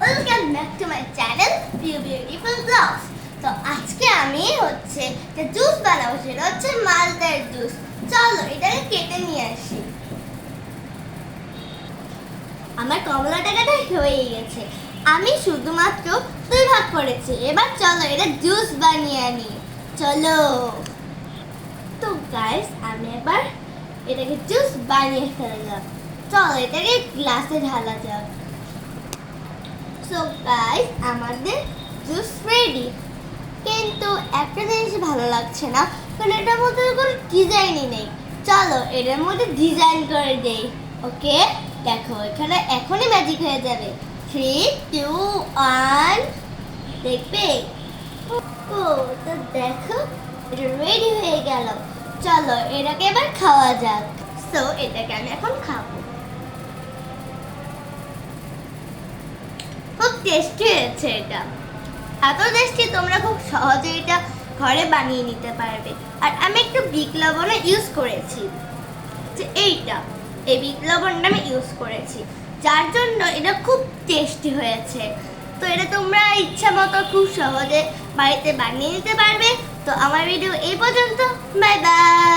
Welcome back to my channel beau beautiful blogs তো আজকে আমি হচ্ছে যে জুস বানাবো, সেটা হচ্ছে মালদার জুস চলো, এটাকে কেটে নিয়ে আসি। আমার কমলাটা কাটা হয়ে গেছে। আমি শুধুমাত্র দুই ভাগ করেছি। এবার চলো, এটা জুস বানিয়ে আনি। চলো। তো গাইস আমি এবার এটাকে জুস বানিয়ে ফেললাম। চলো, এটাকে গ্লাসে ঢালা যাক। সো গাইস আমাদের জুস রেডি কিন্তু একটা জিনিস ভালো লাগছে না, কারণ এটার মধ্যে কোনো ডিজাইনই নেই। চলো, এটার মধ্যে ডিজাইন করে দেই, ওকে? দেখো, এখানে এখনই ম্যাজিক হয়ে যাবে। থ্রি টু ওয়ান দেখবে? ও তো দেখো, এটা রেডি হয়ে গেল। চলো, এটাকে এবার খাওয়া যাক। সো এটাকে আমি এখন খাব খুব টেস্টি হয়েছে এটা। এত টেস্টি তোমরা খুব সহজে এটা ঘরে বানিয়ে নিতে পারবে। আর আমি একটু বিট লবণও ইউজ করেছি। যে এইটা, এই বিট লবণটা আমি ইউজ করেছি। যার জন্য এটা খুব টেস্টি হয়েছে। তো এটা তোমরা ইচ্ছা মতো খুব সহজে বাড়িতে বানিয়ে নিতে পারবে। তো আমার ভিডিও এই পর্যন্ত। Bye bye